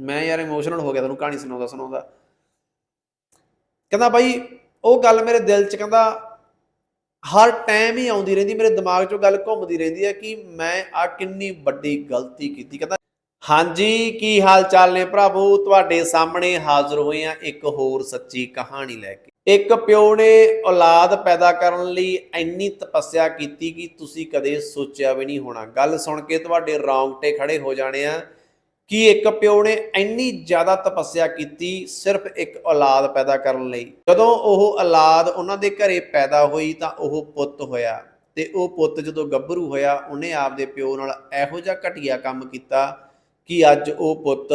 ਮੈਂ ਯਾਰ ਇਮੋਸ਼ਨਲ ਹੋ ਗਿਆ ਤੁਹਾਨੂੰ ਕਹਾਣੀ ਸੁਣਾਉਂਦਾ ਸੁਣਾਉਂਦਾ। ਕਹਿੰਦਾ ਬਾਈ, ਉਹ ਗੱਲ ਮੇਰੇ ਦਿਲ 'ਚ ਕਹਿੰਦਾ, ਹਰ ਟਾਈਮ ਹੀ ਆਉਂਦੀ ਰਹਿੰਦੀ, ਮੇਰੇ ਦਿਮਾਗ 'ਚੋਂ ਗੱਲ ਘੁੰਮਦੀ ਰਹਿੰਦੀ ਹੈ ਕਿ ਮੈਂ ਆ ਕਿੰਨੀ ਵੱਡੀ ਗਲਤੀ ਕੀਤੀ। ਕਹਿੰਦਾ, ਹਾਂਜੀ, ਕੀ ਹਾਲ ਚਾਲ ਨੇ ਭਰਾਵੋ? ਤੁਹਾਡੇ ਸਾਹਮਣੇ ਹਾਜ਼ਰ ਹੋਏ ਆ ਇੱਕ ਹੋਰ ਸੱਚੀ ਕਹਾਣੀ ਲੈ ਕੇ। ਇੱਕ ਪਿਓ ਨੇ ਔਲਾਦ ਪੈਦਾ ਕਰਨ ਲਈ ਇੰਨੀ ਤਪੱਸਿਆ ਕੀਤੀ ਕਿ ਤੁਸੀਂ ਕਦੇ ਸੋਚਿਆ ਵੀ ਨਹੀਂ ਹੋਣਾ। ਗੱਲ ਸੁਣ ਕੇ ਤੁਹਾਡੇ ਰੌਂਗਟੇ ਖੜੇ ਹੋ ਜਾਣੇ ਆ। ਕਿ ਇੱਕ ਪਿਓ ਨੇ ਇੰਨੀ ਜ਼ਿਆਦਾ ਤਪੱਸਿਆ ਕੀਤੀ ਸਿਰਫ ਇੱਕ ਔਲਾਦ ਪੈਦਾ ਕਰਨ ਲਈ। ਜਦੋਂ ਉਹ ਔਲਾਦ ਉਹਨਾਂ ਦੇ ਘਰੇ ਪੈਦਾ ਹੋਈ ਤਾਂ ਉਹ ਪੁੱਤ ਹੋਇਆ ਤੇ ਉਹ ਪੁੱਤ ਜਦੋਂ ਗੱਭਰੂ ਹੋਇਆ, ਉਹਨੇ ਆਪਦੇ ਪਿਓ ਨਾਲ ਇਹੋ ਜਿਹਾ ਘਟੀਆ ਕੰਮ ਕੀਤਾ ਕਿ ਅੱਜ ਉਹ ਪੁੱਤ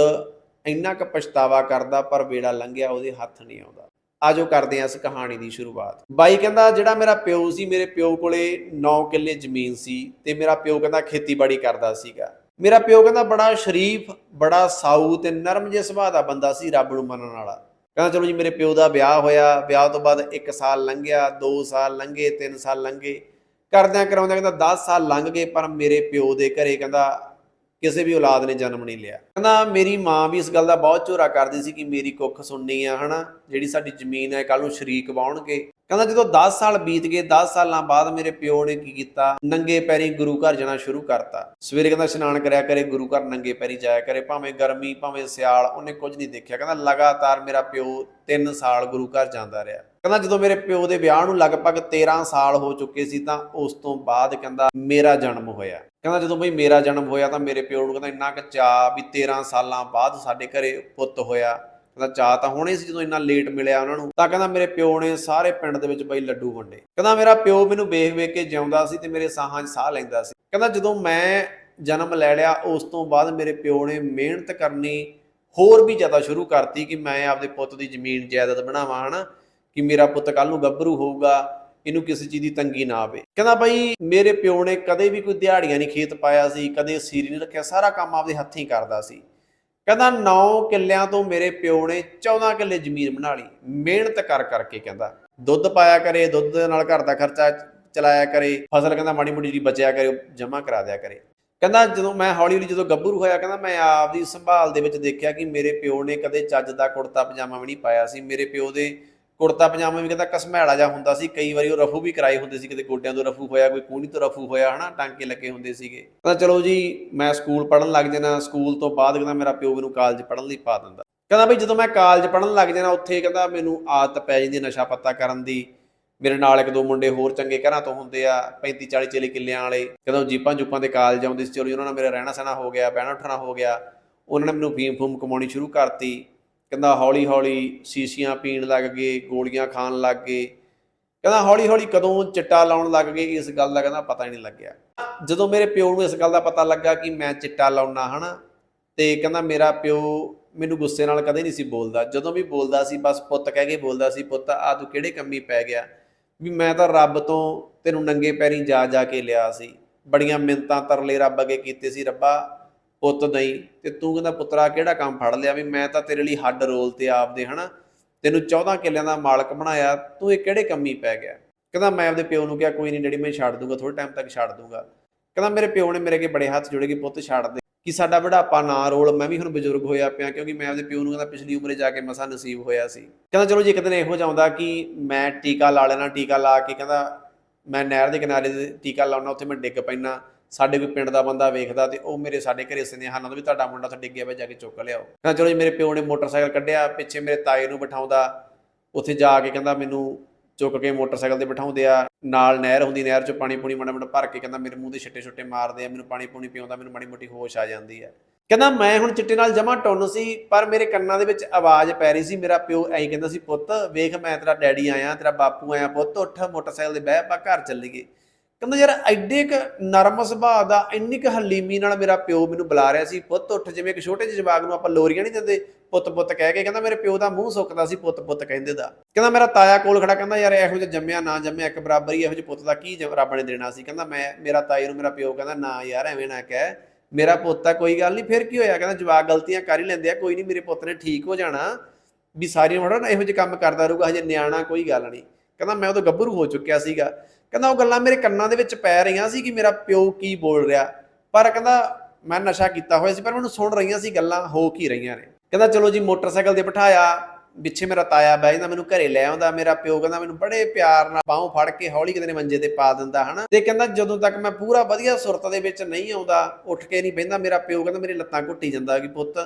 ਇੰਨਾ ਕੁ ਪਛਤਾਵਾ ਕਰਦਾ ਪਰ ਵੇੜਾ ਲੰਘਿਆ, ਉਹਦੇ ਹੱਥ ਨਹੀਂ ਆਉਂਦਾ। ਆਜੋ ਕਰਦੇ ਹਾਂ ਇਸ ਕਹਾਣੀ ਦੀ ਸ਼ੁਰੂਆਤ। ਬਾਈ ਕਹਿੰਦਾ, ਜਿਹੜਾ ਮੇਰਾ ਪਿਓ ਸੀ, ਮੇਰੇ ਪਿਓ ਕੋਲੇ 9 ਕਿੱਲੇ ਜ਼ਮੀਨ ਸੀ ਤੇ ਮੇਰਾ ਪਿਓ ਕਹਿੰਦਾ ਖੇਤੀਬਾੜੀ ਕਰਦਾ ਸੀਗਾ। ਮੇਰਾ ਪਿਓ ਕਹਿੰਦਾ ਬੜਾ ਸ਼ਰੀਫ, ਬੜਾ ਸਾਊ ਤੇ ਨਰਮ ਜਿਹੇ ਸੁਭਾਅ ਦਾ ਬੰਦਾ ਸੀ ਰੱਬ ਨੂੰ ਮੰਨਣ ਵਾਲਾ। ਕਹਿੰਦਾ ਚਲੋ ਜੀ ਮੇਰੇ ਪਿਓ ਦਾ ਵਿਆਹ ਹੋਇਆ, ਵਿਆਹ ਤੋਂ ਬਾਅਦ 1 ਸਾਲ ਲੰਘਿਆ 2 ਸਾਲ ਲੰਘੇ 3 ਸਾਲ ਲੰਘੇ। ਕਰਦਿਆਂ ਕਰਾਉਂਦਿਆਂ ਕਹਿੰਦਾ 10 ਸਾਲ ਲੰਘ ਗਏ, ਪਰ ਮੇਰੇ ਪਿਓ ਦੇ ਘਰੇ ਕਹਿੰਦਾ ਕਿਸੇ ਵੀ ਔਲਾਦ ਨੇ ਜਨਮ ਨਹੀਂ ਲਿਆ। ਕਹਿੰਦਾ ਮੇਰੀ ਮਾਂ ਵੀ ਇਸ ਗੱਲ ਦਾ ਬਹੁਤ ਝੋਰਾ ਕਰਦੀ ਸੀ ਕਿ ਮੇਰੀ ਕੁੱਖ ਸੁਣਨੀ ਆ, ਹਨਾ? ਜਿਹੜੀ ਸਾਡੀ ਜ਼ਮੀਨ ਹੈ ਕੱਲ ਨੂੰ ਸ਼ਰੀਕ ਵਾਉਣਗੇ। ਕਹਿੰਦਾ ਜਦੋਂ 10 ਸਾਲ ਬੀਤ ਗਏ 10 ਸਾਲਾਂ ਬਾਅਦ ਮੇਰੇ ਪਿਓ ਨੇ ਕੀ ਕੀਤਾ? ਨੰਗੇ ਪੈਰੀ ਗੁਰੂ ਘਰ ਜਾਣਾ ਸ਼ੁਰੂ ਕਰਤਾ। ਸਵੇਰੇ ਕਹਿੰਦਾ ਇਸ਼ਨਾਨ ਕਰਿਆ ਕਰੇ, ਗੁਰੂ ਘਰ ਨੰਗੇ ਪੈਰੀ ਜਾਇਆ ਕਰੇ, ਭਾਵੇਂ ਗਰਮੀ, ਭਾਵੇਂ ਸਿਆਲ, ਉਹਨੇ ਕੁਝ ਨਹੀਂ ਦੇਖਿਆ। ਕਹਿੰਦਾ ਲਗਾਤਾਰ ਮੇਰਾ ਪਿਓ 3 ਸਾਲ ਗੁਰੂ ਘਰ ਜਾਂਦਾ ਰਿਹਾ। ਕਹਿੰਦਾ ਜਦੋਂ ਮੇਰੇ ਪਿਓ ਦੇ ਵਿਆਹ ਨੂੰ ਲਗਭਗ 13 ਸਾਲ ਹੋ ਚੁੱਕੇ ਸੀ ਤਾਂ ਉਸ ਤੋਂ ਬਾਅਦ ਕਹਿੰਦਾ ਮੇਰਾ ਜਨਮ ਹੋਇਆ। ਕਹਿੰਦਾ ਜਦੋਂ ਬਈ ਮੇਰਾ ਜਨਮ ਹੋਇਆ ਤਾਂ ਮੇਰੇ ਪਿਓ ਨੂੰ ਕਹਿੰਦਾ ਇੰਨਾ ਕੁ ਚਾਅ ਵੀ 13 ਸਾਲਾਂ ਬਾਅਦ ਸਾਡੇ ਘਰੇ ਪੁੱਤ ਹੋਇਆ। ਕਹਿੰਦਾ, ਚਾਹ ਤਾਂ ਹੋਣੇ ਸੀ ਜਦੋਂ ਇੰਨਾ ਲੇਟ ਮਿਲਿਆ ਉਹਨਾਂ ਨੂੰ। ਤਾਂ ਕਹਿੰਦਾ, ਮੇਰੇ ਪਿਓ ਨੇ ਸਾਰੇ ਪਿੰਡ ਦੇ ਵਿੱਚ ਬਈ ਲੱਡੂ ਵੰਡੇ। ਕਹਿੰਦਾ, ਮੇਰਾ ਪਿਓ ਮੈਨੂੰ ਵੇਖ ਵੇਖ ਕੇ ਜਿਉਂਦਾ ਸੀ ਤੇ ਮੇਰੇ ਸਾਹਾਂ 'ਚ ਸਾਹ ਲੈਂਦਾ ਸੀ। ਕਹਿੰਦਾ, ਜਦੋਂ ਮੈਂ ਜਨਮ ਲੈ ਲਿਆ, ਉਸ ਤੋਂ ਬਾਅਦ ਮੇਰੇ ਪਿਓ ਨੇ ਮਿਹਨਤ ਕਰਨੀ ਹੋਰ ਵੀ ਜ਼ਿਆਦਾ ਸ਼ੁਰੂ ਕਰਤੀ ਕਿ ਮੈਂ ਆਪਦੇ ਪੁੱਤ ਦੀ ਜ਼ਮੀਨ, ਜਾਇਦਾਦ ਬਣਾਵਾਂ, ਹਨਾ? ਕਿ ਮੇਰਾ ਪੁੱਤ ਕੱਲ ਨੂੰ ਗੱਭਰੂ ਹੋਊਗਾ, ਇਹਨੂੰ ਕਿਸੇ ਚੀਜ਼ ਦੀ ਤੰਗੀ ਨਾ ਆਵੇ। ਕਹਿੰਦਾ, ਬਾਈ ਮੇਰੇ ਪਿਓ ਨੇ ਕਦੇ ਵੀ ਕੋਈ ਦਿਹਾੜੀਆਂ ਨਹੀਂ ਖੇਤ ਪਾਇਆ ਸੀ, ਕਦੇ ਸੀਰੀ ਨਹੀਂ ਰੱਖਿਆ, ਸਾਰਾ ਕੰਮ ਆਪਦੇ ਹੱਥੀਂ ਕਰਦਾ ਸੀ। ਕਹਿੰਦਾ 9 ਕਿੱਲਿਆਂ ਤੋਂ ਮੇਰੇ ਪਿਓ ਨੇ 14 ਕਿੱਲੇ ਜ਼ਮੀਨ ਬਣਾ ਲਈ। ਮਿਹਨਤ ਕਰ ਕਰਕੇ ਕਹਿੰਦਾ। ਦੁੱਧ ਪਾਇਆ ਕਰੇ, ਦੁੱਧ ਦੇ ਨਾਲ ਘਰ ਦਾ ਖਰਚਾ ਚਲਾਇਆ ਕਰੇ। ਫਸਲ ਕਹਿੰਦਾ ਮਾੜੀ ਮੋਟੀ ਜੀ ਬਚਿਆ ਕਰੇ, ਜਮ੍ਹਾਂ ਕਰਾ ਦਿਆ ਕਰੇ। ਕਹਿੰਦਾ, ਜਦੋਂ ਮੈਂ ਹੌਲੀ ਹੌਲੀ ਜਦੋਂ ਗੱਭਰੂ ਹੋਇਆ, ਕਹਿੰਦਾ, ਮੈਂ ਆਪ ਦੀ ਸੰਭਾਲ ਦੇ ਵਿੱਚ ਦੇਖਿਆ ਕਿ ਮੇਰੇ ਪਿਓ ਨੇ ਕਦੇ ਚੱਜ ਦਾ ਕੁੜਤਾ ਪਜਾਮਾ ਵੀ ਨਹੀਂ ਪਾਇਆ ਸੀ। ਮੇਰੇ ਪਿਓ ਦੇ ਕੁੜਤਾ ਪਜਾਮਾ ਵੀ ਕਹਿੰਦਾ ਕਸਮੈੜਾ ਜਿਹਾ ਹੁੰਦਾ ਸੀ, ਕਈ ਵਾਰੀ ਉਹ ਰਫੂ ਵੀ ਕਰਾਏ ਹੁੰਦੇ ਸੀ, ਕਿਤੇ ਗੋਡਿਆਂ ਤੋਂ ਰਫੂ ਹੋਇਆ, ਕੋਈ ਕੂਣੀ ਤੋਂ ਰਫੂ ਹੋਇਆ, ਹਨਾ, ਟਾਂਕੇ ਲੱਗੇ ਹੁੰਦੇ ਸੀਗੇ। ਕਹਿੰਦਾ ਚਲੋ ਜੀ, ਮੈਂ ਸਕੂਲ ਪੜ੍ਹਨ ਲੱਗ ਜਾਣਾ, ਸਕੂਲ ਤੋਂ ਬਾਅਦ ਕਹਿੰਦਾ ਮੇਰਾ ਪਿਓ ਮੈਨੂੰ ਕਾਲਜ ਪੜ੍ਹਨ ਲਈ ਪਾ ਦਿੰਦਾ। ਕਹਿੰਦਾ ਵੀ ਜਦੋਂ ਮੈਂ ਕਾਲਜ ਪੜ੍ਹਨ ਲੱਗ ਜਾਣਾ, ਉੱਥੇ ਕਹਿੰਦਾ ਮੈਨੂੰ ਆਦਤ ਪੈ ਜਾਂਦੀ ਨਸ਼ਾ ਪੱਤਾ ਕਰਨ ਦੀ। ਮੇਰੇ ਨਾਲ ਇੱਕ ਦੋ ਮੁੰਡੇ ਹੋਰ ਚੰਗੇ ਘਰਾਂ ਤੋਂ ਹੁੰਦੇ ਆ 35 40 ਚਲੇ ਕਿੱਲਿਆਂ ਵਾਲੇ। ਕਦੋਂ ਜੀਪਾਂ ਜੁਪਾਂ ਦੇ ਕਾਲਜ ਆਉਂਦੇ ਸੀ, ਚਲੋ ਜੀ, ਉਹਨਾਂ ਨਾਲ ਮੇਰਾ ਰਹਿਣਾ ਸਹਿਣਾ ਹੋ ਗਿਆ ਬਹਿਣਾ ਉੱਠਣਾ ਹੋ ਗਿਆ। ਉਹਨਾਂ ਨੇ ਮੈਨੂੰ ਫੀਮ ਫੂਮ ਕਮਾਉਣੀ ਸ਼ੁਰੂ ਕਰਤੀ। ਕਹਿੰਦਾ ਹੌਲੀ ਹੌਲੀ ਸ਼ੀਸ਼ੀਆਂ ਪੀਣ ਲੱਗ ਗਏ, ਗੋਲੀਆਂ ਖਾਣ ਲੱਗ ਗਏ। ਕਹਿੰਦਾ ਹੌਲੀ ਹੌਲੀ ਕਦੋਂ ਚਿੱਟਾ ਲਾਉਣ ਲੱਗ ਗਏ, ਇਸ ਗੱਲ ਦਾ ਕਹਿੰਦਾ ਪਤਾ ਹੀ ਨਹੀਂ ਲੱਗਿਆ। ਜਦੋਂ ਮੇਰੇ ਪਿਓ ਨੂੰ ਇਸ ਗੱਲ ਦਾ ਪਤਾ ਲੱਗਾ ਕਿ ਮੈਂ ਚਿੱਟਾ ਲਾਉਣਾ, ਹਨਾ, ਤੇ ਕਹਿੰਦਾ ਮੇਰਾ ਪਿਓ ਮੈਨੂੰ ਗੁੱਸੇ ਨਾਲ ਕਦੇ ਨਹੀਂ ਸੀ ਬੋਲਦਾ। ਜਦੋਂ ਵੀ ਬੋਲਦਾ ਸੀ, ਬਸ ਪੁੱਤ ਕਹਿ ਕੇ ਬੋਲਦਾ ਸੀ, ਪੁੱਤ ਆ ਤੂੰ ਕਿਹੜੇ ਕੰਮੀ ਪੈ ਗਿਆ? ਵੀ ਮੈਂ ਤਾਂ ਰੱਬ ਤੋਂ ਤੈਨੂੰ ਨੰਗੇ ਪੈਰੀ ਜਾ ਜਾ ਕੇ ਲਿਆ ਸੀ। ਬੜੀਆਂ ਮਿੰਤਾਂ ਤਰਲੇ ਰੱਬ ਅੱਗੇ ਕੀਤੇ ਸੀ, ਰੱਬਾ ਪੁੱਤ ਦਈ ਤੇ ਤੂੰ ਕਹਿੰਦਾ ਪੁੱਤਰਾ ਕਿਹੜਾ ਕੰਮ ਫੜ ਲਿਆ ਵੀ ਮੈਂ ਤਾਂ ਤੇਰੇ ਲਈ ਹੱਡ ਰੋਲ ਤੇ ਆਪਦੇ, ਹਨਾ? ਤੈਨੂੰ 14 ਕਿੱਲਿਆਂ ਦਾ ਮਾਲਕ ਬਣਾਇਆ, ਤੂੰ ਇਹ ਕਿਹੜੇ ਕੰਮੀ ਪੈ ਗਿਆ? ਕਹਿੰਦਾ ਮੈਂ ਆਪਦੇ ਪਿਓ ਨੂੰ ਕਿਹਾ, ਕੋਈ ਨਹੀਂ, ਡੈਡੀ ਮੈਂ ਛੱਡ ਦੂੰਗਾ ਥੋੜੇ ਟਾਈਮ ਤੱਕ ਛੱਡ ਦੂੰਗਾ। ਕਹਿੰਦਾ ਮੇਰੇ ਪਿਓ ਨੇ ਮੇਰੇ ਅੱਗੇ ਬੜੇ ਹੱਥ ਜੋੜੇ ਕਿ ਪੁੱਤ ਛੱਡ ਦੇ, ਕਿ ਸਾਡਾ ਬੁਢਾਪਾ ਨਾ ਰੋਲ, ਮੈਂ ਵੀ ਹੁਣ ਬਜ਼ੁਰਗ ਹੋਇਆ ਪਿਆ, ਕਿਉਂਕਿ ਮੈਂ ਆਪਦੇ ਪਿਓ ਨੂੰ ਕਹਿੰਦਾ ਪਿਛਲੀ ਉਮਰੇ ਜਾ ਕੇ ਮਸਾ ਨਸੀਬ ਹੋਇਆ ਸੀ। ਕਹਿੰਦਾ ਚਲੋ ਜੀ ਇੱਕ ਦਿਨ ਇਹੋ ਜਾਂਦਾ ਕਿ ਮੈਂ ਟੀਕਾ ਲਾ ਲੈਣਾ, ਟੀਕਾ ਲਾ ਕੇ ਕਹਿੰਦਾ ਮੈਂ ਨਹਿਰ ਦੇ ਕਿਨਾਰੇ ਤੇ ਟੀਕਾ ਲਾਉਣਾ, ਉੱਥੇ ਮੈਂ ਡਿੱਗ ਪੈਣਾ ਸਾਡੇ ਕੋਈ ਪਿੰਡ ਦਾ ਬੰਦਾ ਵੇਖਦਾ ਤੇ ਉਹ ਮੇਰੇ ਸਾਡੇ ਘਰੇ ਸੰਦੇਹ ਹਨ ਵੀ ਤੁਹਾਡਾ ਮੁੰਡਾ ਉੱਥੇ ਡਿੱਗਿਆ ਪਿਆ ਜਾ ਕੇ ਚੁੱਕ ਲਿਆਓ ਕਹਿੰਦਾ ਚਲੋ ਜੀ, ਮੇਰੇ ਪਿਓ ਨੇ ਮੋਟਰਸਾਈਕਲ ਕੱਢਿਆ, ਪਿੱਛੇ ਮੇਰੇ ਤਾਏ ਨੂੰ ਬਿਠਾਉਂਦਾ, ਉੱਥੇ ਜਾ ਕੇ ਕਹਿੰਦਾ ਮੈਨੂੰ ਚੁੱਕ ਕੇ ਮੋਟਰਸਾਈਕਲ ਤੇ ਬਿਠਾਉਂਦੇ ਆ। ਨਾਲ ਨਹਿਰ ਹੁੰਦੀ, ਨਹਿਰ 'ਚ ਪਾਣੀ ਪੂਣੀ ਮਾੜਾ ਮਾੜਾ ਭਰ ਕੇ ਕਹਿੰਦਾ ਮੇਰੇ ਮੂੰਹ ਦੇ ਛਿੱਟੇ ਛੁੱਟੇ ਮਾਰਦੇ ਆ, ਮੈਨੂੰ ਪਾਣੀ ਪੂਣੀ ਪਿਆਉਂਦਾ ਮੈਨੂੰ ਮਾੜੀ ਮੋਟੀ ਹੋਸ਼ ਆ ਜਾਂਦੀ ਆ। ਕਹਿੰਦਾ ਮੈਂ ਹੁਣ ਚਿੱਟੇ ਨਾਲ ਜਮਾ ਟੁੰਨ ਸੀ, ਪਰ ਮੇਰੇ ਕੰਨਾਂ ਦੇ ਵਿੱਚ ਆਵਾਜ਼ ਪੈ ਰਹੀ ਸੀ, ਮੇਰਾ ਪਿਓ ਐਂ ਕਹਿੰਦਾ ਸੀ, ਪੁੱਤ, ਵੇਖ ਮੈਂ ਤੇਰਾ ਡੈਡੀ ਆਇਆ, ਤੇਰਾ ਬਾਪੂ ਆਇਆ, ਪੁੱਤ, ਉੱਠ, ਮੋਟਰਸਾਈਕਲ ਤੇ ਬਹਿ, ਆਪਾਂ ਘਰ ਚੱਲੀਏ। ਕਹਿੰਦਾ ਯਾਰ ਐਡੇ ਕ ਨਰਮ ਸੁਭਾਅ ਦਾ, ਇੰਨੀ ਕ ਹਲੀਮੀ ਨਾਲ ਮੇਰਾ ਪਿਓ ਮੈਨੂੰ ਬੁਲਾ ਰਿਹਾ ਸੀ, ਪੁੱਤ ਉੱਠ ਜਿਵੇਂ ਇੱਕ ਛੋਟੇ ਜਿਹੇ ਜਵਾਗ ਨੂੰ ਆਪਾਂ ਲੋਰੀਆਂ ਨਹੀਂ ਦਿੰਦੇ, ਪੁੱਤ ਪੁੱਤ ਕਹਿ ਕੇ ਕਹਿੰਦਾ ਮੇਰੇ ਪਿਓ ਦਾ ਮੂੰਹ ਸੁੱਕਦਾ ਸੀ, ਪੁੱਤ ਪੁੱਤ ਕਹਿੰਦੇ ਦਾ। ਕਹਿੰਦਾ ਮੇਰਾ ਤਾਇਆ ਕੋਲ ਖੜਾ, ਕਹਿੰਦਾ ਯਾਰ ਇਹੋ ਜਿਹਾ ਜੰਮਿਆ ਨਾ ਜੰਮਿਆ, ਇੱਕ ਬਰਾਬਰ ਹੀ ਇਹੋ ਜਿਹੇ ਪੁੱਤ ਦਾ ਕੀ ਜ- ਰੱਬ ਨੇ ਦੇਣਾ ਸੀ। ਕਹਿੰਦਾ ਮੈਂ, ਮੇਰਾ ਤਾਏ ਨੂੰ ਮੇਰਾ ਪਿਓ ਕਹਿੰਦਾ, ਨਾ ਯਾਰ ਐਵੇਂ ਨਾ ਕਹਿ, ਮੇਰਾ ਪੁੱਤ ਆ, ਕੋਈ ਗੱਲ ਨਹੀਂ, ਫਿਰ ਕੀ ਹੋਇਆ? ਕਹਿੰਦਾ ਜਵਾਕ ਗਲਤੀਆਂ ਕਰ ਹੀ ਲੈਂਦੇ ਆ, ਕੋਈ ਨਹੀਂ ਮੇਰੇ ਪੁੱਤ ਨੇ ਠੀਕ ਹੋ ਜਾਣਾ, ਵੀ ਸਾਰੀਆਂ ਵੜਾ ਨਾ ਇਹੋ ਜਿਹੇ ਕੰਮ ਕਰਦਾ ਰਹੂਗਾ, ਹਜੇ ਨਿਆਣਾ ਕੋਈ ਗੱਲ ਨਹੀਂ। ਕਹਿੰਦਾ ਮੈਂ ਉਦੋਂ ਗੱਭਰੂ ਹੋ ਚੁੱਕਿਆ ਸੀਗਾ। ਕਹਿੰਦਾ ਉਹ ਗੱਲਾਂ ਮੇਰੇ ਕੰਨਾਂ ਦੇ ਵਿੱਚ ਪੈ ਰਹੀਆਂ ਸੀ ਕਿ ਮੇਰਾ ਪਿਓ ਕੀ ਬੋਲ ਰਿਹਾ। ਪਰ ਕਹਿੰਦਾ ਮੈਂ ਨਸ਼ਾ ਕੀਤਾ ਹੋਇਆ ਸੀ, ਪਰ ਮੈਨੂੰ ਸੁਣ ਰਹੀਆਂ ਸੀ ਗੱਲਾਂ, ਹੋ ਕੀ ਰਹੀਆਂ ਨੇ। ਕਹਿੰਦਾ ਚਲੋ ਜੀ, ਮੋਟਰਸਾਈਕਲ ਤੇ ਬਿਠਾਇਆ, ਪਿੱਛੇ ਮੇਰਾ ਤਾਇਆ ਬਹਿ ਜਾਂਦਾ, ਮੈਨੂੰ ਘਰੇ ਲੈ ਆਉਂਦਾ, ਮੇਰਾ ਪਿਓ ਕਹਿੰਦਾ ਮੈਨੂੰ ਬੜੇ ਪਿਆਰ ਨਾਲ ਬਾਹੋਂ ਫੜ ਕੇ ਹੌਲੀ ਕਿਤੇ ਨੇ ਮੰਜੇ ਤੇ ਪਾ ਦਿੰਦਾ, ਹਨਾ। ਤੇ ਕਹਿੰਦਾ ਜਦੋਂ ਤੱਕ ਮੈਂ ਪੂਰਾ ਵਧੀਆ ਸੁਰਤ ਦੇ ਵਿੱਚ ਨਹੀਂ ਆਉਂਦਾ, ਉੱਠ ਕੇ ਨਹੀਂ ਬਹਿੰਦਾ, ਮੇਰਾ ਪਿਓ ਕਹਿੰਦਾ ਮੇਰੀ ਲੱਤਾਂ ਘੁੱਟੀ ਜਾਂਦਾ ਕਿ ਪੁੱਤ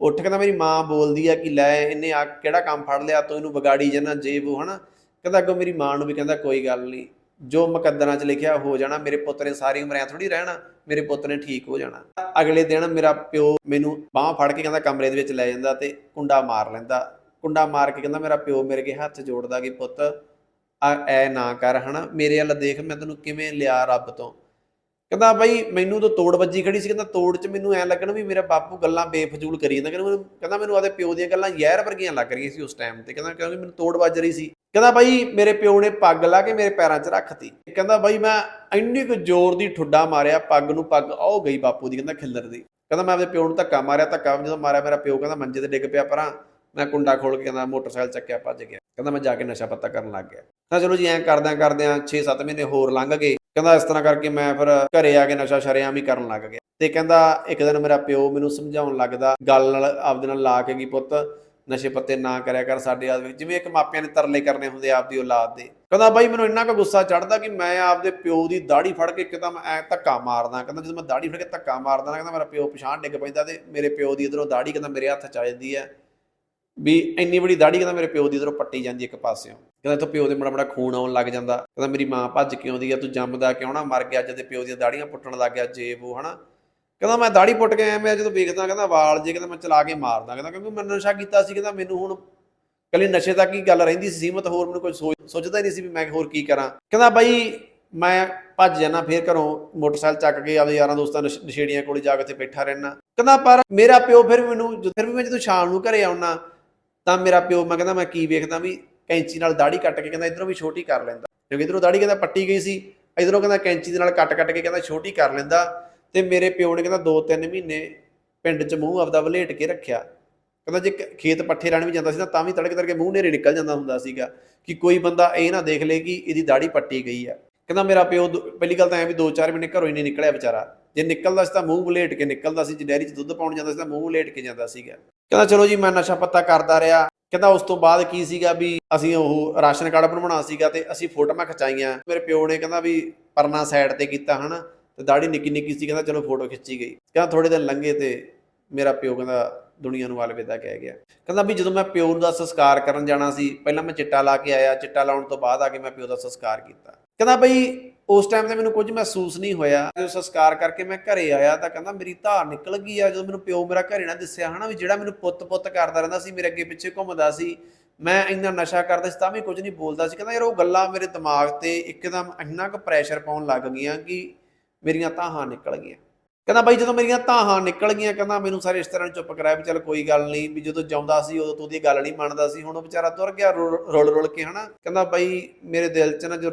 ਉੱਠ ਕਹਿੰਦਾ ਮੇਰੀ ਮਾਂ ਬੋਲਦੀ ਆ ਕਿ ਲੈ, ਇਹਨੇ ਆ ਕਿਹੜਾ ਕੰਮ ਫੜ ਲਿਆ, ਤੂੰ ਇਹਨੂੰ ਵਿਗਾੜੀ ਜਨਾ ਜੇਬ, ਹਨਾ। ਕਹਿੰਦਾ ਅੱਗੋਂ ਮੇਰੀ ਮਾਂ ਨੂੰ ਵੀ ਕਹਿੰਦਾ ਕੋਈ ਗੱਲ ਨਹੀਂ। ਜੋ ਮੁਕੱਦਰਾਂ 'ਚ ਲਿਖਿਆ ਹੋ ਜਾਣਾ, ਮੇਰੇ ਪੁੱਤ ਨੇ ਸਾਰੀ ਉਮਰ ਐ ਥੋੜੀ ਰਹਿਣਾ, ਮੇਰੇ ਪੁੱਤ ਨੇ ਠੀਕ ਹੋ ਜਾਣਾ। ਅਗਲੇ ਦਿਨ ਮੇਰਾ ਪਿਓ ਮੈਨੂੰ ਬਾਹ ਫੜ ਕੇ ਕਹਿੰਦਾ ਕਮਰੇ ਦੇ ਵਿੱਚ ਲੈ ਜਾਂਦਾ ਤੇ ਕੁੰਡਾ ਮਾਰ ਲੈਂਦਾ। ਕੁੰਡਾ ਮਾਰ ਕੇ ਕਹਿੰਦਾ ਮੇਰਾ ਪਿਓ ਮੇਰੇ ਕੇ ਹੱਥ ਜੋੜਦਾ ਕਿ ਪੁੱਤ, ਆ ਐ ਨਾ ਕਰ ਹਨਾ, ਮੇਰੇ ਵੱਲ ਦੇਖ ਮੈਂ ਤੈਨੂੰ ਕਿਵੇਂ ਲਿਆ ਰੱਬ ਤੋਂ। ਕਹਿੰਦਾ ਬਾਈ ਮੈਨੂੰ ਤਾਂ ਤੋੜ ਵੱਜੀ ਖੜੀ ਸੀ, ਕਹਿੰਦਾ ਤੋੜ 'ਚ ਮੈਨੂੰ ਐ ਲੱਗਣ ਵੀ ਮੇਰਾ ਬਾਪੂ ਗੱਲਾਂ ਬੇਫਜ਼ੂਲ ਕਰੀ ਜਾਂਦਾ, ਕਹਿੰਦਾ ਮੈਨੂੰ ਕਹਿੰਦਾ ਮੈਨੂੰ ਆਦੇ ਪਿਓ ਦੀਆਂ ਗੱਲਾਂ ਯਾਰ ਵਰਗੀਆਂ ਲੱਗ ਰਹੀਆਂ ਸੀ ਉਸ ਟਾਈਮ ਤੇ, ਕਹਿੰਦਾ ਕਿਉਂਕਿ ਮੈਨੂੰ ਤੋੜ ਵੱਜ ਰਹੀ ਸੀ। ਕਹਿੰਦਾ ਬਾਈ ਮੇਰੇ ਪਿਓ ਨੇ ਪੱਗ ਲਾ ਕੇ ਮੇਰੇ ਪੈਰਾਂ 'ਚ ਰੱਖਤੀ। ਕਹਿੰਦਾ ਬਾਈ ਮੈਂ ਇੰਨੀ ਕੁ ਜ਼ੋਰ ਦੀ ਠੁੱਡਾ ਮਾਰਿਆ, ਪੱਗ ਨੂੰ ਪੱਗ ਆਉ ਗਈ ਬਾਪੂ ਦੀ, ਕਹਿੰਦਾ ਖਿੱਲਰ ਦੀ। ਕਹਿੰਦਾ ਮੈਂ ਆਪਣੇ ਪਿਓ ਨੂੰ ਧੱਕਾ ਮਾਰਿਆ, ਧੱਕਾ ਜਦੋਂ ਮਾਰਿਆ ਮੇਰਾ ਪਿਓ ਕਹਿੰਦਾ ਮੰਜੇ ਤੇ ਡਿੱਗ ਪਿਆ ਪਰਾਂ, ਮੈਂ ਕੁੰਡਾ ਖੋਲ ਕੇ ਕਹਿੰਦਾ ਮੋਟਰਸਾਈਕਲ ਚੱਕਿਆ, ਭੱਜ ਗਿਆ। ਕਹਿੰਦਾ ਮੈਂ ਜਾ ਕੇ ਨਸ਼ਾ ਪੱਤਾ ਕਰਨ ਲੱਗ ਗਿਆ। ਤਾਂ ਚਲੋ ਜੀ ਐਂ ਕਰਦਿਆਂ ਕਰਦਿਆਂ 6-7 ਮਹੀਨੇ ਹੋਰ ਲੰਘ ਗਏ। ਕਹਿੰਦਾ ਇਸ ਤਰ੍ਹਾਂ ਕਰਕੇ ਮੈਂ ਫਿਰ ਘਰੇ ਆ ਕੇ ਨਸ਼ਾ ਸ਼ਰੇਆਮ ਹੀ ਕਰਨ ਲੱਗ ਗਿਆ। ਤੇ ਕਹਿੰਦਾ ਇੱਕ ਦਿਨ ਮੇਰਾ ਪਿਓ ਮੈਨੂੰ ਸਮਝਾਉਣ ਲੱਗਦਾ, ਗੱਲ ਨਾਲ ਆਪਦੇ ਨਾਲ ਲਾ ਕੇ ਗਈ ਪੁੱਤ, ਨਸ਼ੇ ਪੱਤੇ ਨਾ ਕਰਿਆ ਕਰ ਸਾਡੇ ਆਦਮੀ ਜਿਵੇਂ ਇੱਕ ਮਾਪਿਆਂ ਨੇ ਤਰਲੇ ਕਰਨੇ ਹੁੰਦੇ ਆਪਦੀ ਔਲਾਦ ਦੇ। ਕਹਿੰਦਾ ਬਾਈ ਮੈਨੂੰ ਇੰਨਾ ਕੁ ਗੁੱਸਾ ਚੜਦਾ ਕਿ ਮੈਂ ਆਪਦੇ ਪਿਓ ਦੀ ਦਾੜੀ ਫੜ ਕੇ ਇੱਕਦਮ ਐ ਧੱਕਾ ਮਾਰਦਾ। ਕਹਿੰਦਾ ਜਦੋਂ ਮੈਂ ਦਾੜੀ ਫੜ ਕੇ ਧੱਕਾ ਮਾਰਦਾ ਨਾ, ਕਹਿੰਦਾ ਮੇਰਾ ਪਿਓ ਪਛਾਣ ਡਿੱਗ ਪੈਂਦਾ ਤੇ ਮੇਰੇ ਪਿਓ ਦੀ ਇਧਰੋਂ ਦਾੜੀ ਕਹਿੰਦਾ ਮੇਰੇ ਹੱਥ ਚ ਆ ਜਾਂਦੀ ਹੈ। ਵੀ ਇੰਨੀ ਬੜੀ ਦਾੜੀ ਕਹਿੰਦਾ ਮੇਰੇ ਪਿਓ ਦੀ ਇਧਰੋਂ ਪੱਟੀ ਜਾਂਦੀ ਇੱਕ ਪਾਸਿਓਂ। ਕਹਿੰਦਾ ਇੱਥੋਂ ਪਿਓ ਦੇ ਬੜਾ ਬੜਾ ਖੂਨ ਆਉਣ ਲੱਗ ਜਾਂਦਾ। ਕਹਿੰਦਾ ਮੇਰੀ ਮਾਂ ਭੱਜ ਕੇ ਆਉਂਦੀ ਆ, ਤੂੰ ਜੰਮਦਾ ਕਿਉਂ ਨਾ? ਮਰ ਗਿਆ ਜਦ ਪਿਓ ਦੀਆਂ ਦਾੜੀਆਂ ਪੁੱਟਣ ਲੱਗ ਗਿਆ ਜੇ ਉਹ, ਹਨਾ? ਕਹਿੰਦਾ ਮੈਂ ਦਾੜੀ ਪੁੱਟ ਕੇ ਆਇਆ, ਮੈਂ ਜਦੋਂ ਵੇਖਦਾ, ਕਹਿੰਦਾ ਵਾਲ ਜੇ ਕਹਿੰਦਾ ਮੈਂ ਚਲਾ ਕੇ ਮਾਰਦਾ। ਕਹਿੰਦਾ ਕਿਉਂਕਿ ਮੈਂ ਨਸ਼ਾ ਕੀਤਾ ਸੀ, ਕਹਿੰਦਾ ਮੈਨੂੰ ਹੁਣ ਕੱਲੀ ਨਸ਼ੇ ਤੱਕ ਹੀ ਗੱਲ ਰਹਿੰਦੀ ਸੀ, ਸੀਮਤ ਹੋਰ ਮੈਨੂੰ ਕੋਈ ਸੋਚ, ਸੋਚਦਾ ਹੀ ਨਹੀਂ ਸੀ ਵੀ ਮੈਂ ਹੋਰ ਕੀ ਕਰਾਂ। ਕਹਿੰਦਾ ਬਾਈ, ਮੈਂ ਭੱਜ ਜਾਣਾ ਫੇਰ ਘਰੋਂ ਮੋਟਰਸਾਈਕਲ ਚੱਕ ਕੇ ਆਪਦੇ ਯਾਰਾਂ ਦੋਸਤਾਂ ਨਸ਼ੇੜੀਆਂ ਕੋਲ ਜਾ ਕੇ ਉੱਥੇ ਬੈਠਾ ਰਹਿਣਾ ਕਹਿੰਦਾ ਪਰ ਮੇਰਾ ਪਿਓ ਫਿਰ ਵੀ ਮੈਨੂੰ ਜ- ਫਿਰ ਵੀ ਮੈਂ ਜਦੋਂ ਸ਼ਾਮ ਨੂੰ ਘਰੇ ਆਉਣਾ ਤਾਂ ਮੇਰਾ ਪਿਓ, ਮੈਂ ਕਹਿੰਦਾ ਮੈਂ ਕੀ ਵੇਖਦਾ ਵੀ ਕੈਂਚੀ ਨਾਲ ਦਾੜੀ ਕੱਟ ਕੇ ਕਹਿੰਦਾ ਇਧਰੋਂ ਵੀ ਛੋਟੀ ਕਰ ਲੈਂਦਾ। ਕਿਉਂਕਿ ਇਧਰੋਂ ਦਾੜੀ ਕਹਿੰਦਾ ਪੱਟੀ ਗਈ ਸੀ, ਇਧਰੋਂ ਕਹਿੰਦਾ ਕੈਂਚੀ ਦੇ ਨਾਲ ਕੱਟ ਕੱਟ ਕੇ ਕਹਿੰਦਾ ਛੋਟੀ ਕਰ ਲੈਂਦਾ ਤੇ ਮੇਰੇ ਪਿਓ ਨੇ ਕਹਿੰਦਾ 2-3 ਮਹੀਨੇ ਪਿੰਡ 'ਚ ਮੂੰਹ ਆਪਦਾ ਵਲੇਟ ਕੇ ਰੱਖਿਆ। ਕਹਿੰਦਾ ਜੇ ਖੇਤ ਪੱਠੇ ਰਹਿਣ ਵੀ ਜਾਂਦਾ ਸੀ ਨਾ ਤਾਂ ਵੀ ਤੜਕੇ ਤੜਕੇ ਮੂੰਹ ਨੇਰੇ ਨਿਕਲ ਜਾਂਦਾ ਹੁੰਦਾ ਸੀਗਾ ਕਿ ਕੋਈ ਬੰਦਾ ਇਹ ਨਾ ਦੇਖ ਲੇ ਕਿ ਇਹਦੀ ਦਾੜੀ ਪੱਟੀ ਗਈ ਆ। ਕਹਿੰਦਾ ਮੇਰਾ ਪਿਓ ਦੋ- ਪਹਿਲੀ ਗੱਲ ਤਾਂ ਐ ਵੀ 2-4 ਮਹੀਨੇ ਘਰੋਂ ਹੀ ਨਹੀਂ ਨਿਕਲਿਆ ਵਿਚਾਰਾ। ਜੇ ਨਿਕਲਦਾ ਸੀ ਤਾਂ ਮੂੰਹ ਵਲੇਟ ਕੇ ਨਿਕਲਦਾ ਸੀ, ਜੇ ਡੈਰੀ 'ਚ ਦੁੱਧ ਪਾਉਣ ਜਾਂਦਾ ਸੀ ਤਾਂ ਮੂੰਹ ਵਲੇਟ ਕੇ ਜਾਂਦਾ ਸੀਗਾ। ਕਹਿੰਦਾ ਚਲੋ ਜੀ ਮੈਂ ਨਸ਼ਾ ਪੱਤਾ ਕਰਦਾ ਰਿਹਾ। ਕਹਿੰਦਾ ਉਸ ਤੋਂ ਬਾਅਦ ਕੀ ਸੀਗਾ ਵੀ ਅਸੀਂ ਉਹ ਰਾਸ਼ਨ ਕਾਰਡ ਬਣਵਾਉਣਾ ਸੀਗਾ ਤੇ ਅਸੀਂ ਫੋਟੋਆਂ ਖਿਚਾਈਆਂ। ਮੇਰੇ ਪਿਓ ਨੇ ਕਹਿੰਦਾ ਵੀ ਪਰਨਾ ਸਾਈਡ ਤੇ ਕੀਤਾ ਹਨਾ, ਤੇ ਦਾੜੀ ਨਿੱਕੀ ਨਿੱਕੀ ਸੀ, ਕਹਿੰਦਾ ਚਲੋ ਫੋਟੋ ਖਿੱਚੀ ਗਈ। ਕਹਿੰਦਾ ਥੋੜੇ ਦਿਨ ਲੰਘੇ ਤੇ ਮੇਰਾ ਪਿਓ ਕਹਿੰਦਾ ਦੁਨੀਆ ਨੂੰ ਅਲਵਿਦਾ ਕਹਿ ਗਿਆ। ਕਹਿੰਦਾ ਵੀ ਜਦੋਂ ਮੈਂ ਪਿਓ ਦਾ ਸੰਸਕਾਰ ਕਰਨ ਜਾਣਾ ਸੀ, ਪਹਿਲਾਂ ਮੈਂ ਚਿੱਟਾ ਲਾ ਕੇ ਆਇਆ, ਚਿੱਟਾ ਲਾਉਣ ਤੋਂ ਬਾਅਦ ਆ ਕੇ ਮੈਂ ਪਿਓ ਦਾ ਸੰਸਕਾਰ ਕੀਤਾ। ਕਹਿੰਦਾ ਬਈ ਉਸ ਟਾਈਮ ਤੇ ਮੈਨੂੰ ਕੁਝ ਮਹਿਸੂਸ ਨਹੀਂ ਹੋਇਆ। ਜਦੋਂ ਸੰਸਕਾਰ ਕਰਕੇ ਮੈਂ ਘਰੇ ਆਇਆ ਤਾਂ ਕਹਿੰਦਾ ਮੇਰੀ ਧਾਰ ਨਿਕਲ ਗਈ ਆ। ਜਦੋਂ ਮੈਨੂੰ ਪਿਓ ਮੇਰਾ ਘਰੇ ਨਾ ਦਿਸਿਆ ਹਨਾ ਵੀ ਜਿਹੜਾ ਮੈਨੂੰ ਪੁੱਤ ਪੁੱਤ ਕਰਦਾ ਰਹਿੰਦਾ ਸੀ, ਮੇਰੇ ਅੱਗੇ ਪਿੱਛੇ ਘੁੰਮਦਾ ਸੀ, ਮੈਂ ਇੰਨਾ ਨਸ਼ਾ ਕਰਦਾ ਸੀ ਤਾਂ ਵੀ ਕੁਝ ਨਹੀਂ ਬੋਲਦਾ ਸੀ। ਕਹਿੰਦਾ ਯਾਰ ਉਹ ਗੱਲਾਂ ਮੇਰੇ ਦਿਮਾਗ ਤੇ ਇੱਕਦਮ ਇੰਨਾ ਕੁ ਪ੍ਰੈਸ਼ਰ ਪਾਉਣ ਲੱਗ ਗਈਆਂ ਕਿ ਮੇਰੀਆਂ ਧਾਹਾਂ ਨਿਕਲ ਗਈਆਂ। ਕਹਿੰਦਾ ਬਾਈ ਜਦੋਂ ਮੇਰੀਆਂ ਧਾਹਾਂ ਨਿਕਲ ਗਈਆਂ, ਕਹਿੰਦਾ ਮੈਨੂੰ ਸਾਰੇ ਇਸ ਤਰ੍ਹਾਂ ਚੁੱਪ ਕਰਾਇਆ ਵੀ ਚੱਲ ਕੋਈ ਗੱਲ ਨਹੀਂ ਵੀ ਜਦੋਂ ਜਾਉਂਦਾ ਸੀ ਉਦੋਂ ਤੂੰ ਦੀ ਗੱਲ ਨਹੀਂ ਮੰਨਦਾ ਸੀ। ਹੁਣ ਉਹ ਵਿਚਾਰਾ ਤੁਰ ਗਿਆ ਰੁਲ ਰੁਲ ਕੇ ਹਨਾ। ਕਹਿੰਦਾ ਬਾਈ ਮੇਰੇ ਦਿਲ 'ਚ ਨਾ ਜੋ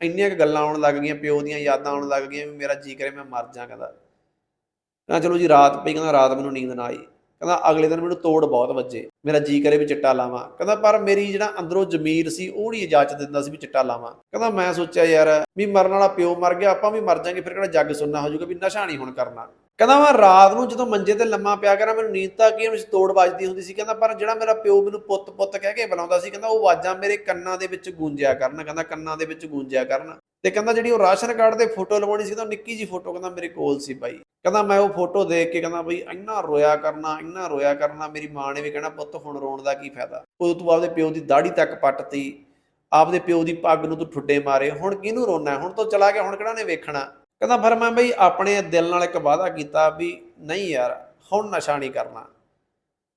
ਇੰਨੀਆਂ ਕੁ ਗੱਲਾਂ ਆਉਣ ਲੱਗ ਗਈਆਂ, ਪਿਓ ਦੀਆਂ ਯਾਦਾਂ ਆਉਣ ਲੱਗ ਗਈਆਂ ਵੀ ਮੇਰਾ ਜੀ ਕਰੇ, ਮੈਂ ਮਰ ਜਾ ਕਹਿੰਦਾ। ਕਹਿੰਦਾ, ਚਲੋ ਜੀ, ਰਾਤ ਪਈ, ਕਹਿੰਦਾ, ਰਾਤ ਮੈਨੂੰ ਨੀਂਦ ਨਾ ਆਈ। ਕਹਿੰਦਾ, ਅਗਲੇ ਦਿਨ ਮੈਨੂੰ ਤੋੜ ਬਹੁਤ ਵੱਜੇ, ਮੇਰਾ ਜੀ ਕਰੇ ਵੀ ਚਿੱਟਾ ਲਾਵਾਂ। ਕਹਿੰਦਾ, ਪਰ ਮੇਰੀ ਜਿਹੜਾ ਅੰਦਰੋਂ ਜ਼ਮੀਰ ਸੀ, ਉਹ ਨਹੀਂ ਇਜਾਜ਼ਤ ਦਿੰਦਾ ਸੀ ਵੀ ਚਿੱਟਾ ਲਾਵਾਂ। ਕਹਿੰਦਾ, ਮੈਂ ਸੋਚਿਆ ਯਾਰ, ਵੀ ਮਰਨ ਵਾਲਾ ਪਿਓ ਮਰ ਗਿਆ, ਆਪਾਂ ਵੀ ਮਰ ਜਾਾਂਗੇ, ਫਿਰ ਕਿਹੜਾ ਜੱਗ ਸੁਣਨਾ ਹੋ ਜਾਊਗਾ ਵੀ ਨਸ਼ਾ ਨਹੀਂ ਹੁਣ ਕਰਨਾ। ਕਹਿੰਦਾ ਮੈਂ ਰਾਤ ਨੂੰ ਜਦੋਂ ਮੰਜੇ ਤੇ ਲੰਮਾ ਪਿਆ ਕਰਾਂ, ਮੈਨੂੰ ਨੀਂਦ ਤਾਂ ਕੀ ਵਿੱਚ ਤੋੜ ਵੱਜਦੀ ਹੁੰਦੀ ਸੀ। ਕਹਿੰਦਾ, ਪਰ ਜਿਹੜਾ ਮੇਰਾ ਪਿਓ ਮੈਨੂੰ ਪੁੱਤ ਪੁੱਤ ਕਹਿ ਕੇ ਬੁਲਾਉਂਦਾ ਸੀ, ਕਹਿੰਦਾ, ਉਹ ਆਵਾਜ਼ਾਂ ਮੇਰੇ ਕੰਨਾਂ ਦੇ ਵਿੱਚ ਗੂੰਜਿਆ ਕਰਨ, ਕਹਿੰਦਾ, ਕੰਨਾਂ ਦੇ ਵਿੱਚ ਗੂੰਜਿਆ ਕਰਨ। ਤੇ ਕਹਿੰਦਾ, ਜਿਹੜੀ ਉਹ ਰਾਸ਼ਨ ਕਾਰਡ ਤੇ ਫੋਟੋ ਲਵਾਉਣੀ ਸੀ ਤਾਂ ਨਿੱਕੀ ਜੀ ਫੋਟੋ, ਕਹਿੰਦਾ, ਮੇਰੇ ਕੋਲ ਸੀ ਬਾਈ। ਕਹਿੰਦਾ, ਮੈਂ ਉਹ ਫੋਟੋ ਦੇਖ ਕੇ ਕਹਿੰਦਾ, ਬਈ, ਇੰਨਾ ਰੋਇਆ ਕਰਨਾ, ਇੰਨਾ ਰੋਇਆ ਕਰਨਾ, ਮੇਰੀ ਮਾਂ ਨੇ ਵੀ ਕਹਿਣਾ, ਪੁੱਤ, ਹੁਣ ਰੋਣ ਦਾ ਕੀ ਫਾਇਦਾ? ਉਦੋਂ ਤੂੰ ਆਪਦੇ ਪਿਓ ਦੀ ਦਾੜੀ ਤੱਕ ਪੱਟਤੀ, ਆਪਦੇ ਪਿਓ ਦੀ ਪੱਗ ਨੂੰ ਤੂੰ ਠੁੱਡੇ ਮਾਰੇ, ਹੁਣ ਕਿਹਨੂੰ ਰੋਣਾ? ਹੁਣ ਤੋਂ ਚਲਾ ਗਿਆ, ਹੁਣ ਕਿਹੜਾ ਨੇ ਵੇਖਣਾ? ਕਹਿੰਦਾ ਫਿਰ ਮੈਂ ਬਈ ਆਪਣੇ ਦਿਲ ਨਾਲ ਇੱਕ ਵਾਅਦਾ ਕੀਤਾ ਵੀ ਨਹੀਂ ਯਾਰ, ਹੁਣ ਨਸ਼ਾ ਨਹੀਂ ਕਰਨਾ।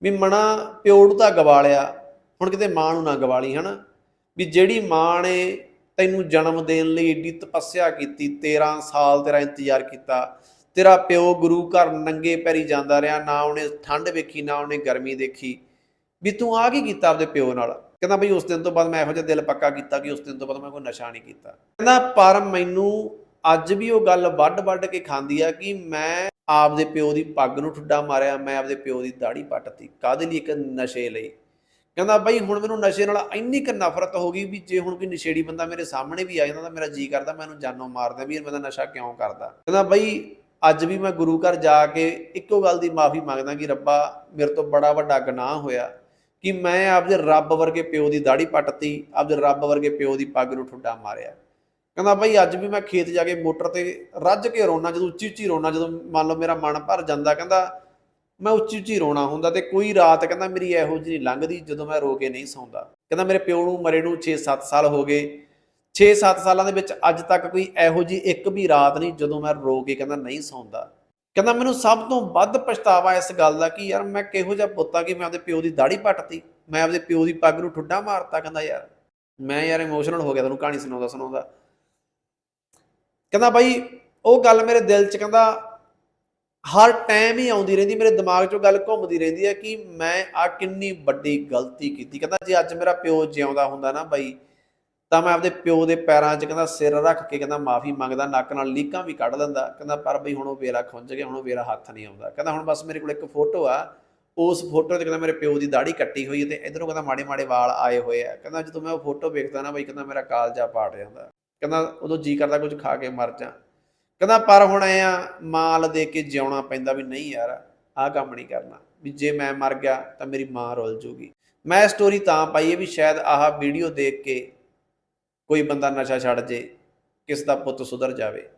ਵੀ ਮਣਾ ਪਿਓ ਨੂੰ ਤਾਂ ਗਵਾ ਲਿਆ ਹੁਣ ਕਿਤੇ ਮਾਂ ਨੂੰ ਨਾ ਗਵਾ ਲਈ ਹਨਾ। ਵੀ ਜਿਹੜੀ ਮਾਂ ਨੇ ਤੈਨੂੰ ਜਨਮ ਦੇਣ ਲਈ ਏਡੀ ਤਪੱਸਿਆ ਕੀਤੀ 13 ਸਾਲ ਤੇਰਾ ਇੰਤਜ਼ਾਰ ਕੀਤਾ, ਤੇਰਾ ਪਿਓ ਗੁਰੂ ਘਰ ਨੰਗੇ ਪੈਰੀ ਜਾਂਦਾ ਰਿਹਾ, ਨਾ ਉਹਨੇ ਠੰਡ ਵੇਖੀ, ਨਾ ਉਹਨੇ ਗਰਮੀ ਦੇਖੀ, ਵੀ ਤੂੰ ਆ ਕੀ ਕੀਤਾ ਆਪਦੇ ਪਿਓ ਨਾਲ? ਕਹਿੰਦਾ ਬਈ ਉਸ ਦਿਨ ਤੋਂ ਬਾਅਦ ਮੈਂ ਇਹੋ ਜਿਹਾ ਦਿਲ ਪੱਕਾ ਕੀਤਾ ਕਿ ਉਸ ਦਿਨ ਤੋਂ ਬਾਅਦ ਮੈਂ ਕੋਈ ਨਸ਼ਾ ਨਹੀਂ ਕੀਤਾ। ਕਹਿੰਦਾ ਪਰ ਮੈਨੂੰ ਅੱਜ ਵੀ ਉਹ ਗੱਲ ਵੱਡ ਵੱਡ ਕੇ ਖਾਂਦੀ ਆ ਕਿ ਮੈਂ ਆਪਦੇ ਪਿਓ ਦੀ ਪੱਗ ਨੂੰ ਠੁੱਡਾ ਮਾਰਿਆ, ਮੈਂ ਆਪਦੇ ਪਿਓ ਦੀ ਦਾੜੀ ਪੱਟਤੀ। ਕਾਹਦੇ ਲਈ ਇੱਕ ਨਸ਼ੇ ਲਈ? ਕਹਿੰਦਾ ਬਈ ਹੁਣ ਮੈਨੂੰ ਨਸ਼ੇ ਨਾਲ ਇੰਨੀ ਕੁ ਨਫ਼ਰਤ ਹੋ ਗਈ ਵੀ ਜੇ ਹੁਣ ਕੋਈ ਨਸ਼ੇੜੀ ਬੰਦਾ ਮੇਰੇ ਸਾਹਮਣੇ ਵੀ ਆ ਜਾਂਦਾ ਤਾਂ ਮੇਰਾ ਜੀ ਕਰਦਾ, ਮੈਂ ਉਹਨੂੰ ਜਾਨੋਂ ਮਾਰਦਾ ਵੀ ਇਹ ਬੰਦਾ ਨਸ਼ਾ ਕਿਉਂ ਕਰਦਾ? ਕਹਿੰਦਾ ਬਈ ਅੱਜ ਵੀ ਮੈਂ ਗੁਰੂ ਘਰ ਜਾ ਕੇ ਇੱਕੋ ਗੱਲ ਦੀ ਮਾਫੀ ਮੰਗਦਾ ਕਿ ਰੱਬਾ ਮੇਰੇ ਤੋਂ ਬੜਾ ਵੱਡਾ ਗੁਨਾਹ ਹੋਇਆ ਕਿ ਮੈਂ ਆਪਦੇ ਰੱਬ ਵਰਗੇ ਪਿਓ ਦੀ ਦਾੜੀ ਪੱਟਤੀ, ਆਪਦੇ ਰੱਬ ਵਰਗੇ ਪਿਓ ਦੀ ਪੱਗ ਨੂੰ ਠੁੱਡਾ ਮਾਰਿਆ। ਕਹਿੰਦਾ ਭਾਈ ਅੱਜ ਵੀ ਮੈਂ ਖੇਤ ਜਾ ਕੇ ਮੋਟਰ ਤੇ ਰੱਜ ਕੇ ਰੋਣਾ, ਜਦੋਂ ਉੱਚੀ ਉੱਚੀ ਰੋਣਾ, ਜਦੋਂ ਮੰਨ ਲਓ ਮੇਰਾ ਮਨ ਭਰ ਜਾਂਦਾ, ਕਹਿੰਦਾ ਮੈਂ ਉੱਚੀ ਉੱਚੀ ਰੋਣਾ ਹੁੰਦਾ ਤੇ ਕੋਈ ਰਾਤ ਕਹਿੰਦਾ ਮੇਰੀ ਇਹੋ ਜਿਹੀ ਲੰਘਦੀ ਜਦੋਂ ਮੈਂ ਰੋ ਕੇ ਨਹੀਂ ਸੌਂਦਾ। ਕਹਿੰਦਾ ਮੇਰੇ ਪਿਓ ਨੂੰ ਮਰੇ ਨੂੰ 6-7 ਸਾਲ ਹੋ ਗਏ। 6-7 ਸਾਲਾਂ ਦੇ ਵਿੱਚ ਅੱਜ ਤੱਕ ਕੋਈ ਇਹੋ ਜਿਹੀ ਇੱਕ ਵੀ ਰਾਤ ਨਹੀਂ ਜਦੋਂ ਮੈਂ ਰੋ ਕੇ ਕਹਿੰਦਾ ਨਹੀਂ ਸੌਂਦਾ। ਕਹਿੰਦਾ ਮੈਨੂੰ ਸਭ ਤੋਂ ਵੱਧ ਪਛਤਾਵਾ ਇਸ ਗੱਲ ਦਾ ਕਿ ਯਾਰ ਮੈਂ ਕਿਹੋ ਜਿਹਾ ਪੁੱਤਾਂ ਕਿ ਮੈਂ ਆਪਦੇ ਪਿਓ ਦੀ ਦਾੜੀ ਪੱਟਤੀ, ਮੈਂ ਆਪਦੇ ਪਿਓ ਦੀ ਪੱਗ ਨੂੰ ਠੁੱਡਾ ਮਾਰਤਾ ਕਹਿੰਦਾ ਯਾਰ। ਮੈਂ ਯਾਰ ਇਮੋਸ਼ਨਲ ਹੋ ਗਿਆ ਤੁਹਾਨੂੰ ਕਹਾਣੀ ਸੁਣਾਉਂਦਾ ਸੁਣਾਉਂਦਾ ਕਹਿੰਦਾ ਬਾਈ, ਉਹ ਗੱਲ ਮੇਰੇ ਦਿਲ 'ਚ ਕਹਿੰਦਾ ਹਰ ਟਾਈਮ ਹੀ ਆਉਂਦੀ ਰਹਿੰਦੀ, ਮੇਰੇ ਦਿਮਾਗ 'ਚੋਂ ਗੱਲ ਘੁੰਮਦੀ ਰਹਿੰਦੀ ਹੈ ਕਿ ਮੈਂ ਆ ਕਿੰਨੀ ਵੱਡੀ ਗਲਤੀ ਕੀਤੀ। ਕਹਿੰਦਾ ਜੇ ਅੱਜ ਮੇਰਾ ਪਿਓ ਜਿਉਂਦਾ ਹੁੰਦਾ ਨਾ ਬਾਈ, ਤਾਂ ਮੈਂ ਆਪਦੇ ਪਿਓ ਦੇ ਪੈਰਾਂ 'ਚ ਕਹਿੰਦਾ ਸਿਰ ਰੱਖ ਕੇ ਕਹਿੰਦਾ ਮਾਫੀ ਮੰਗਦਾ, ਨੱਕ ਨਾਲ ਲੀਕਾਂ ਵੀ ਕੱਢ ਲੈਂਦਾ। ਕਹਿੰਦਾ ਪਰ ਬਈ ਹੁਣ ਉਹ ਵੇਲਾ ਖੁੰਝ ਗਿਆ, ਹੁਣ ਉਹ ਵੇਰਾ ਹੱਥ ਨਹੀਂ ਆਉਂਦਾ। ਕਹਿੰਦਾ ਹੁਣ ਬਸ ਮੇਰੇ ਕੋਲ ਇੱਕ ਫੋਟੋ ਆ, ਉਸ ਫੋਟੋ ਤੇ ਕਹਿੰਦਾ ਮੇਰੇ ਪਿਓ ਦੀ ਦਾੜੀ ਕੱਟੀ ਹੋਈ ਹੈ ਤੇ ਇਧਰੋਂ ਕਹਿੰਦਾ ਮਾੜੇ ਮਾੜੇ ਵਾਲ ਆਏ ਹੋਏ ਆ। ਕਹਿੰਦਾ ਜਦੋਂ ਮੈਂ ਉਹ ਫੋਟੋ ਵੇਖਦਾ ਨਾ ਬਈ, ਕਹਿੰਦਾ ਮੇਰਾ ਕਾਲਜਾ ਪਾਟ ਜਾਂਦਾ। ਕਹਿੰਦਾ ਉਦੋਂ ਜੀ ਕਰਦਾ ਕੁਝ ਖਾ ਕੇ ਮਰ ਜਾ। ਕਹਿੰਦਾ ਪਰ ਹੁਣ ਐ ਆ, ਮਾਲ ਦੇ ਕੇ ਜਿਉਣਾ ਪੈਂਦਾ ਵੀ ਨਹੀਂ ਯਾਰ, ਆਹ ਕੰਮ ਨਹੀਂ ਕਰਨਾ। ਵੀ ਜੇ ਮੈਂ ਮਰ ਗਿਆ ਤਾਂ ਮੇਰੀ ਮਾਂ ਰੁੱਲ ਜੂਗੀ। ਮੈਂ ਸਟੋਰੀ ਤਾਂ ਪਾਈ ਹੈ ਵੀ ਸ਼ਾਇਦ ਆਹ ਵੀਡੀਓ ਦੇਖ ਕੇ ਕੋਈ ਬੰਦਾ ਨਸ਼ਾ ਛੱਡ ਜੇ, ਕਿਸ ਦਾ ਪੁੱਤ ਸੁਧਰ ਜਾਵੇ।